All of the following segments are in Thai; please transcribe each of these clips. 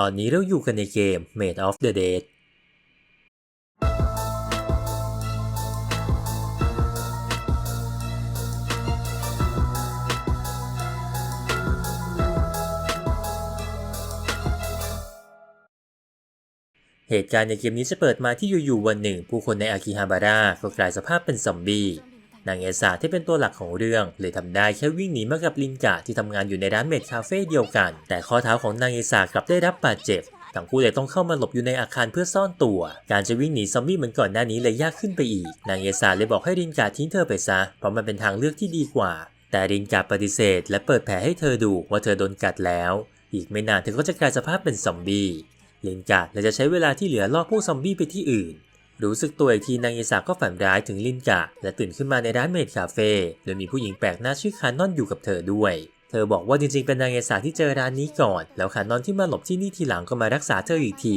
ตอนนี้เราอยู่กันในเกม Made of the Dead เหตุการณ์ในเกมนี้จะเปิดมาที่อยู่ๆวันหนึ่ง ผู้คนในอากิฮาบาระก็กลายสภาพเป็นซอมบี้ นางเอซาที่เป็นตัวหลักของเรื่องเลยทำได้แค่วิ่งหนีมากับลินกะที่ทำงานอยู่ในร้านเมดคาเฟ่เดียวกัน แต่ข้อเท้าของนางเอซากลับได้รับบาดเจ็บทั้งคู่เลยต้องเข้ามาหลบอยู่ในอาคารเพื่อซ่อนตัว การจะวิ่งหนีซอมบี้เหมือนก่อนหน้านี้เลยยากขึ้นไปอีก นางเอซาเลยบอกให้รินกะทิ้งเธอไปซะ เพราะมันเป็นทางเลือกที่ดีกว่า แต่รินกะปฏิเสธ และเปิดแผลให้เธอดูว่าเธอโดนกัดแล้ว อีกไม่นานเธอก็จะกลายสภาพเป็นซอมบี้ลินกะเลยจะใช้เวลาที่เหลือล่อพวกซอมบี้ไปที่อื่น รู้สึกตัวอีกทีนางเอซาก็ฝันร้ายถึงลินกะ และตื่นขึ้นมาในร้านเมดคาเฟ่โดยมีผู้หญิงแปลกหน้าชื่อคานอนอยู่กับเธอด้วย เธอบอกว่าจริงๆเป็นนางเอซาที่เจอร้านนี้ก่อน แล้วคานอนที่มาหลบที่นี่ทีหลังก็มารักษาเธออีกที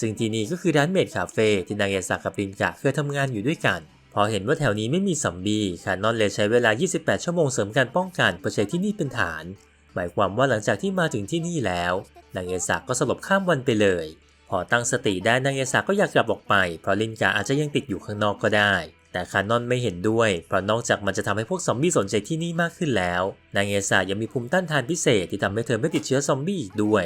ซึ่งที่นี่ก็คือร้านเมดคาเฟ่ที่นางเอซากับลินกะเคยทำงานอยู่ด้วยกัน พอเห็นว่าแถวนี้ไม่มีซอมบีคานอนเลยใช้เวลา 28 ชั่วโมงเสริมการป้องกันเพื่อใช้ที่นี่เป็นฐาน หมายความว่าหลังจากที่มาถึงที่นี่แล้วนางเอซาก็สลบข้ามวันไปเลย พอตั้งสติได้นางเอซาก็อยากกลับออกไป เพราะลินกาอาจจะยังติดอยู่ข้างนอกก็ได้ แต่คานอนไม่เห็นด้วย เพราะนอกจากมันจะทำให้พวกซอมบี้สนใจที่นี่มากขึ้นแล้ว นางเอซายังมีภูมิต้านทานพิเศษที่ทำให้เธอไม่ติดเชื้อซอมบี้อีกด้วย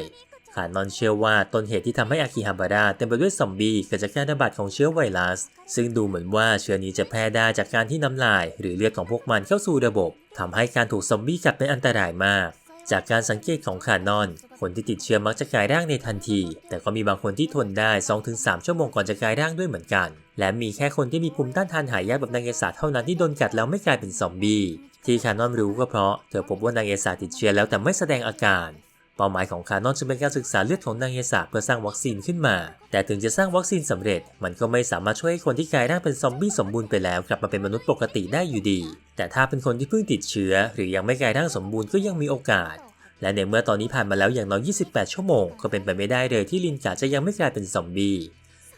คานอนเชื่อว่าต้นเหตุที่ทำให้อากิฮาบาระเต็มไปด้วยซอมบี้เกิดจากการระบาดของเชื้อไวรัส ซึ่งดูเหมือนว่าเชื้อนี้จะแพร่ได้จากการที่น้ำลาย หรือเลือดของพวกมันเข้าสู่ระบบทำให้การถูกซอมบี้กัดเป็นอันตรายมาก จากการสังเกตของคานอน คนที่ติดเชื้อมักจะกลายร่างในทันที แต่ก็มีบางคนที่ทนได้ 2-3 ชั่วโมงก่อนจะกลายร่างด้วยเหมือนกัน และมีแค่คนที่มีภูมิต้านทานหายากแบบนางเอสาเท่านั้นที่โดนกัดแล้วไม่กลายเป็นซอมบี้ ที่คานอนรู้ก็เพราะเธอพบว่านางเอสาติดเชื้อแล้วแต่ไม่แสดงอาการ เป้าหมายของคานอนจะเป็นการศึกษาเลือดของนางเอสาเพื่อสร้างวัคซีนขึ้นมา แต่ถึงจะสร้างวัคซีนสำเร็จ มันก็ไม่สามารถช่วยให้คนที่กลายร่างเป็นซอมบี้สมบูรณ์ไปแล้วกลับมาเป็นมนุษย์ปกติได้อยู่ดี แต่ถ้าเป็นคนที่เพิ่งติดเชื้อ หรือยังไม่กลายร่างสมบูรณ์ก็ยังมีโอกาส และในเมื่อตอนนี้ผ่านมาแล้วอย่างน้อย 28 ชั่วโมง ก็เป็นไปไม่ได้เลยที่ลินกาจะยังไม่กลายเป็นซอมบี้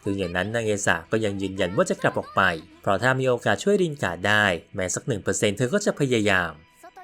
ถึงอย่างนั้นนางเอสาก็ยังยืนยันว่าจะกลับออกไป เพราะถ้ามีโอกาสช่วยลินกาได้ แม้สัก1%เธอก็จะพยายาม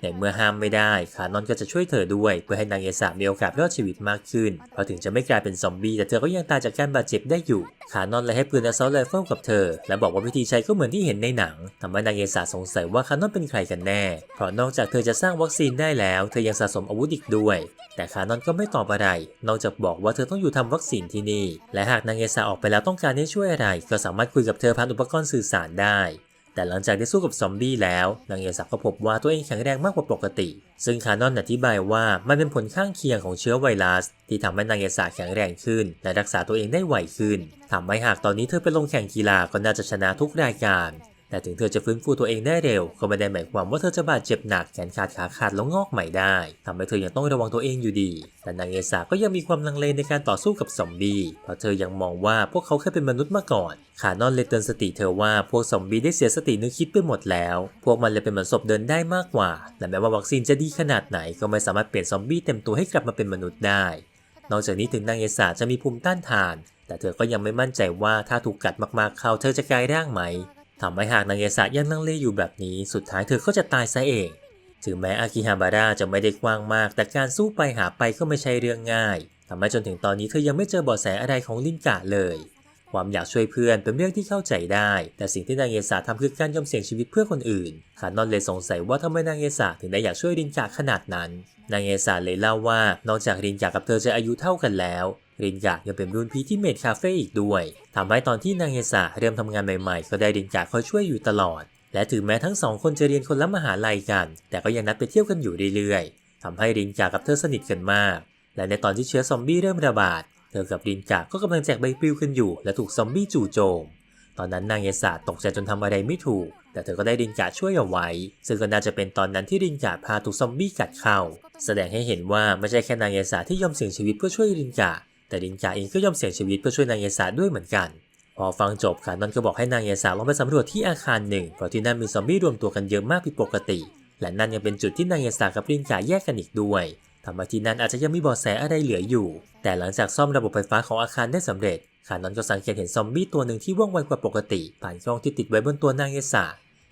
ในเมื่อห้ามไม่ได้คานอนก็จะช่วยเธอด้วย เพื่อให้นางเอสามีโอกาสรอดชีวิตมากขึ้น เพราะถึงจะไม่กลายเป็นซอมบี้แต่เธอก็ยังตายจากการบาดเจ็บได้อยู่คานอนเลยให้ปืนอ s ซ u l t rifle กับเธอ และบอกว่าวิธีใช้ก็เหมือนที่เห็นในหนังทำให้นางเอสาสงสัยว่าคานอนเป็นใครกันแน่ เพราะนอกจากเธอจะสร้างวัคซีนได้แล้ว เธอยังสะสมอาวุธอีกด้วย แต่คานอนก็ไม่ตอบอะไร นอกจากบอกว่าเธอต้องอยู่ทำวัคซีนที่นี่ และหากนางเอสาออกไปแล้วต้องการให้ช่วยอะไร ก็สามารถคุยกับเธอผ่านอุปกรณ์สื่อสารได้ แต่หลังจากได้สู้กับซอมบี้แล้วนางเอสักก็พบว่าตัวเองแข็งแรงมากกว่าปกติ ซึ่งคานอนอธิบายว่ามันเป็นผลข้างเคียงของเชื้อไวรัส ที่ทำให้นางเอสักแข็งแรงขึ้น และรักษาตัวเองได้ไวขึ้นทำให้หากตอนนี้เธอไปลงแข่งกีฬาก็น่าจะชนะทุกรายการ แต่ถึงเธอจะฟื้นฟูตัวเองได้เร็ว ก็ไม่ได้หมายความว่าเธอจะบาดเจ็บหนักแขนขาดขาขาดแล้วงอกใหม่ได้ทำให้เธอยังต้องระวังตัวเองอยู่ดี แต่นางเอสาก็ยังมีความลังเลในการต่อสู้กับซอมบี้เพราะเธอยังมองว่าพวกเขาแค่เป็นมนุษย์มาก่อนขานอนเลยเตือนสติเธอว่าพวกซอมบี้ได้เสียสตินึกคิดไปหมดแล้ว พวกมันเลยเป็นเหมือนศพเดินได้มากกว่าและแม้ว่าวัคซีนจะดีขนาดไหนก็ไม่สามารถเปลี่ยนซอมบี้เต็มตัวให้กลับมาเป็นมนุษย์ได้ นอกจากนี้ถึงนางเอสาจะมีภูมิต้านทาน แต่เธอก็ยังไม่มั่นใจว่าถ้าถูกกัดมากๆเขาเธอจะกลายร่างไหม ทำให้หากนางเอสะยังลังเลอยู่แบบนี้ สุดท้ายเธอก็จะตายซะเอง ถึงแม้อากิฮาบาระจะไม่ได้กว้างมาก แต่การสู้ไปหาไปก็ไม่ใช่เรื่องง่ายทำให้จนถึงตอนนี้เธอยังไม่เจอเบาะแสอะไรของลินกะเลย ความอยากช่วยเพื่อนเป็นเรื่องที่เข้าใจได้ แต่สิ่งที่นางเอสาทำคือการยอมเสี่ยงชีวิตเพื่อคนอื่นขานอนเลยสงสัยว่าทำไมนางเอสาถึงได้อยากช่วยลินกะขนาดนั้น นางเอสาเลยเล่าว่านอกจากลินกะกับเธอจะอายุเท่ากันแล้ว รินกะยังเป็นรุ่นพี่ที่เมดคาเฟ่อีกด้วยทำให้ตอนที่นางเอสาเริ่มทำงานใหม่ๆ ก็ได้รินกะคอยช่วยอยู่ตลอด และถึงแม้ทั้งสองคนจะเรียนคนละมหาลัยกัน แต่ก็ยังนัดไปเที่ยวกันอยู่เรื่อยๆทำให้รินกะกับเธอสนิทกันมาก และในตอนที่เชื้อซอมบี้เริ่มระบาด เธอกับรินกะก็กำลังแจกใบปลิวกันอยู่ และถูกซอมบี้จู่โจมตอนนั้นนางเอสาตกใจจนทำอะไรไม่ถูก แต่เธอก็ได้รินกะช่วยเอาไว้ ซึ่งก็น่าจะเป็นตอนนั้นที่รินกะพาถูกซอมบี้กัดเข้า แสดงให้เห็นว่าไม่ใช่แค่นางเอสาที่ยอมเสี่ยงชีวิตเพื่อช่วยรินกะ แต่รินกาเองก็ยอมเสี่ยงชีวิตเพื่อช่วยนางเอสาด้วยเหมือนกัน พอฟังจบคานอนก็บอกให้นางเอสาลองไปสำรวจที่อาคารหนึ่งเพราะที่นั่นมีซอมบี้รวมตัวกันเยอะมากผิดปกติ และนั่นยังเป็นจุดที่นางเอสากับรินกาแยกกันอีกด้วยทำให้ที่นั่นอาจจะยังมีเบาะแสอะไรเหลืออยู่ แต่หลังจากซ่อมระบบไฟฟ้าของอาคารได้สำเร็จคานอนก็สังเกตเห็นซอมบี้ตัวหนึ่งที่ว่องไวกว่าปกติ ผ่านกล้องที่ติดไว้บนตัวนางเอสา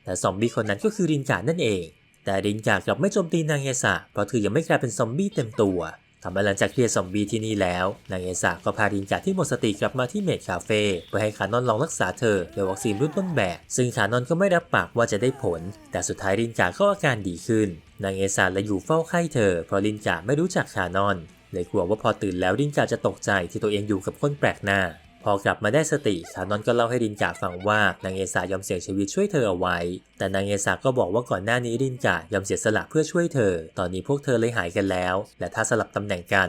และซอมบี้คนนั้นก็คือรินกานั่นเอง แต่รินกากลับไม่โจมตีนางเอสาเพราะเธอยังไม่กลายเป็นซอมบี้เต็มตัว ทำให้หลังจากเคลียร์ซอมบี้ที่นี่แล้วนางเอซาก็พารินกาที่หมดสติกลับมาที่เมดคาเฟ่เพื่อให้คานอนลองรักษาเธอด้วยวัคซีนรุ่นต้นแบบ ซึ่งคานอนก็ไม่รับปากว่าจะได้ผล แต่สุดท้ายรินกาก็อาการดีขึ้นนางเอซาและอยู่เฝ้าไข้เธอเพราะรินกาไม่รู้จักคานอนเลยกลัวว่าพอตื่นแล้วรินกาจะตกใจที่ตัวเองอยู่กับคนแปลกหน้า พอกลับมาได้สติคานอนก็เล่าให้รินกาฟังว่านางเอสายอมเสี่ยงชีวิตช่วยเธอเอาไว้ แต่นางเอสาก็บอกว่าก่อนหน้านี้รินกายอมเสียสละเพื่อช่วยเธอ ตอนนี้พวกเธอเลยหายกันแล้ว และถ้าสลับตำแหน่งกัน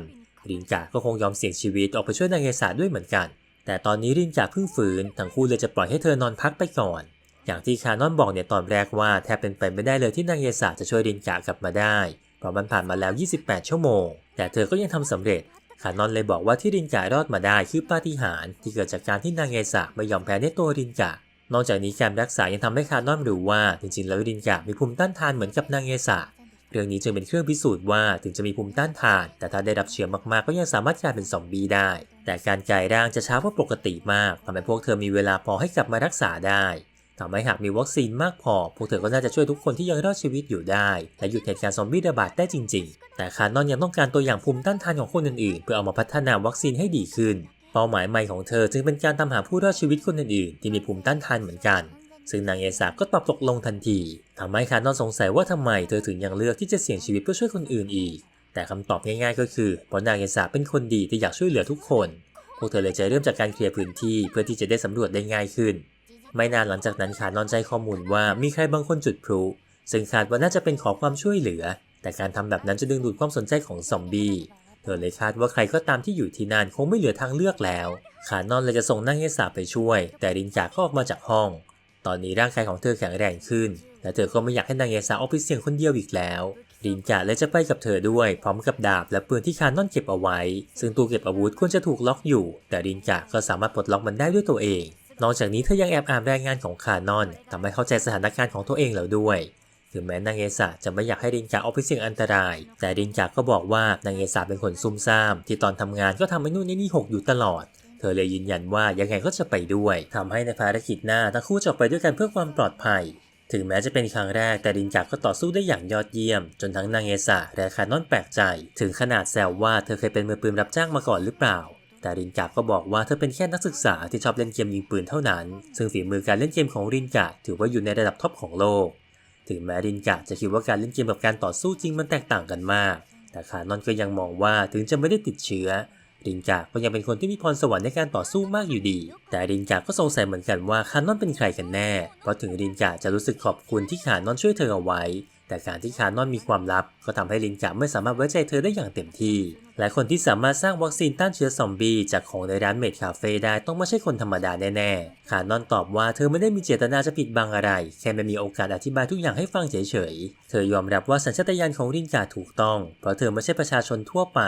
รินกาก็คงยอมเสี่ยงชีวิตออกไปช่วยนางเอสาด้วยเหมือนกัน แต่ตอนนี้รินกาเพิ่งฟื้นทั้งคู่เลยจะปล่อยให้เธอนอนพักไปก่อน อย่างที่คานอนบอกเนี่ยตอนแรกว่าแทบเป็นไปไม่ได้เลยที่นางเอสาจะช่วยรินกากลับมาได้เพราะมันผ่านมาแล้ว 28 ชั่วโมง แต่เธอก็ยังทำสำเร็จ คานอนเลยบอกว่าที่รินการอดมาได้คือปาฏิหาริย์ที่เกิดจากการที่นางเอสาไม่ยอมแพ้ในตัวรินกานอกจากนี้การรักษายังทำให้คานอนรู้ว่าจริงๆแล้วรินกามีภูมิต้านทานเหมือนกับนางเอสาเรื่องนี้จึงเป็นเครื่องพิสูจน์ว่าถึงจะมีภูมิต้านทาน แต่ถ้าได้รับเชื้อมากๆ ก็ยังสามารถกลายเป็นซอมบี้ได้ แต่การกลายร่างจะช้ากว่าปกติมากทำให้พวกเธอมีเวลาพอให้กลับมารักษาได้ ทำให้หากมีวัคซีนมากพอ พวกเธอก็น่าจะช่วยทุกคนที่ยังรอดชีวิตอยู่ได้ และหยุดเหตุการณ์ซอมบี้ระบาดได้จริง ๆ แต่คานอนยังต้องการตัวอย่างภูมิต้านทานของคนอื่นๆ เพื่อเอามาพัฒนาวัคซีนให้ดีขึ้น เป้าหมายใหม่ของเธอจึงเป็นการตามหาผู้รอดชีวิตคนอื่นๆ ที่มีภูมิต้านทานเหมือนกัน ซึ่งนางเอซาก็ตอบตกลงทันทีทำให้คานอนสงสัยว่าทำไมเธอถึงยังเลือกที่จะเสี่ยงชีวิตเพื่อช่วยคนอื่นอีก แต่คำตอบง่ายๆ ก็คือเพราะนางเอซาเป็นคนดีที่อยากช่วยเหลือทุกคน พวกเธอเลยจะเริ่มจากการเคลียร์พื้นที่เพื่อที่จะได้สำรวจได้ง่ายขึ้น ไม่นานหลังจากนั้นคานอนใจข้อมูลว่ามีใครบางคนจุดพลุ ซึ่งคาดว่าน่าจะเป็นขอความช่วยเหลือ แต่การทำแบบนั้นจะดึงดูดความสนใจของซอมบี้ เธอเลยคาดว่าใครก็ตามที่อยู่ที่นั่นคงไม่เหลือทางเลือกแล้ว ขานอนเลยจะส่งนางเอสาไปช่วย แต่รินจาก็ออกมาจากห้อง ตอนนี้ร่างกายของเธอแข็งแรงขึ้น และเธอก็ไม่อยากให้นางเอสาออกไปเสี่ยงคนเดียวอีกแล้วรินกาเลยจะไปกับเธอด้วย พร้อมกับดาบและปืนที่คานอนเก็บเอาไว้ ซึ่งตู้เก็บอาวุธควรจะถูกล็อกอยู่ แต่รินกาก็สามารถปลดล็อกมันได้ด้วยตัวเอง นอกจากนี้เธอยังแอบอ่านรายงานของคานอนทำให้เข้าใจสถานการณ์ของตัวเองแล้วด้วยถึงแม้นางเอสาจะไม่อยากให้รินกาออกไปเสี่ยงอันตราย แต่รินกาก็บอกว่านางเอสาเป็นคนซุ่มซ่าม ที่ตอนทำงานก็ทำให้นู่นนี่หกอยู่ตลอด เธอเลยยืนยันว่ายังไงก็จะไปด้วยทำให้ในภารกิจหน้าทั้งคู่จะไปด้วยกันเพื่อความปลอดภัย ถึงแม้จะเป็นครั้งแรกแต่รินจากก็ต่อสู้ได้อย่างยอดเยี่ยม จนทั้งนางเอสาและคานอนแปลกใจ ถึงขนาดแซวว่าเธอเคยเป็นมือปืนรับจ้างมาก่อนหรือเปล่า แต่รินกาก็บอกว่าเธอเป็นแค่นักศึกษาที่ชอบเล่นเกมยิงปืนเท่านั้น ซึ่งฝีมือการเล่นเกมของรินกาถือว่าอยู่ในระดับท็อปของโลก ถึงแม้รินกาจะคิดว่าการเล่นเกมกับการต่อสู้จริงมันแตกต่างกันมาก แต่คานอนก็ยังมองว่าถึงจะไม่ได้ติดเชื้อ รินจาก็ยังเป็นคนที่มีพรสวรรค์ในการต่อสู้มากอยู่ดี แต่รินจาก็สงสัยเหมือนกันว่าคานอนเป็นใครกันแน่ เพราะถึงรินกาจะรู้สึกขอบคุณที่คานอนช่วยเธอเอาไว้ แต่การที่คานอนมีความลับ ก็ทำให้รินกาไม่สามารถไว้ใจเธอได้อย่างเต็มที่ และคนที่สามารถสร้างวัคซีนต้านเชื้อซอมบี้จากของในร้านเมดคาเฟ่ได้ต้องไม่ใช่คนธรรมดาแน่ๆ คานอนตอบว่าเธอไม่ได้มีเจตนาจะปิดบังอะไร แค่ไม่มีโอกาสอธิบายทุกอย่างให้ฟังเฉยๆ เธอยอมรับว่าสัญชาตญาณของรินกาถูกต้อง เพราะเธอไม่ใช่ประชาชนทั่วไป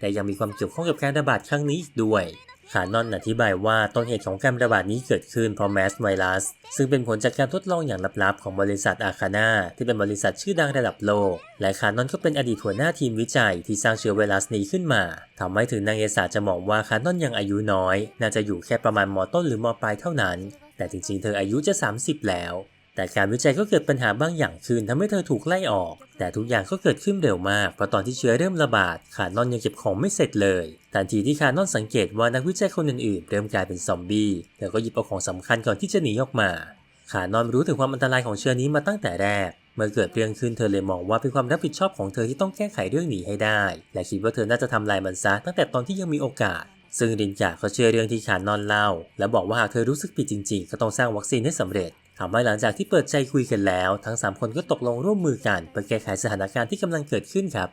และยังมีความเกี่ยวข้องกับการระบาดครั้งนี้อีกด้วย ขานอนอธิบายว่าต้นเหตุของการระบาดนี้เกิดขึ้นเพราะแมสไวรัส ซึ่งเป็นผลจากการทดลองอย่างลับๆ ของบริษัทอาคาน่าที่เป็นบริษัทชื่อดังระดับโลก และขานอนก็เป็นอดีตหัวหน้าทีมวิจัยที่สร้างเชื้อไวรัสนี้ขึ้นมาทำให้ถึงนางเอสาจะมองว่าขานอนยังอายุน้อย น่าจะอยู่แค่ประมาณมต้นหรือมปลายเท่านั้น แต่จริงๆ เธออายุจะ 30 แล้ว แต่การวิจัยก็เกิดปัญหาบางอย่างขึ้นทำให้เธอถูกไล่ออก แต่ทุกอย่างก็เกิดขึ้นเร็วมาก เพราะตอนที่เชื้อเริ่มระบาด คานอนยังเก็บของไม่เสร็จเลยทันทีที่คานอนสังเกตว่านักวิจัยคนอื่นๆ เริ่มกลายเป็นซอมบี้ เธอก็หยิบเอาของสำคัญก่อนที่จะหนีออกมาคานอนรู้ถึงความอันตรายของเชื้อนี้มาตั้งแต่แรก เมื่อเกิดเรื่องขึ้นเธอเลยมองว่าเป็นความรับผิดชอบของเธอที่ต้องแก้ไขเรื่องนี้ให้ได้ และคิดว่าเธอน่าจะทำลายมันซะตั้งแต่ตอนที่ยังมีโอกาส ซึ่งรินจาก็เชื่อเรื่องที่คานอนเล่า และบอกว่าหากเธอรู้สึกผิดจริงๆ ก็ต้องสร้างวัคซีนให้สำเร็จ ทำให้หลังจากที่เปิดใจคุยกันแล้ว ทั้ง 3 คนก็ตกลงร่วมมือกันเพื่อแก้ไขสถานการณ์ที่กำลังเกิดขึ้นครับ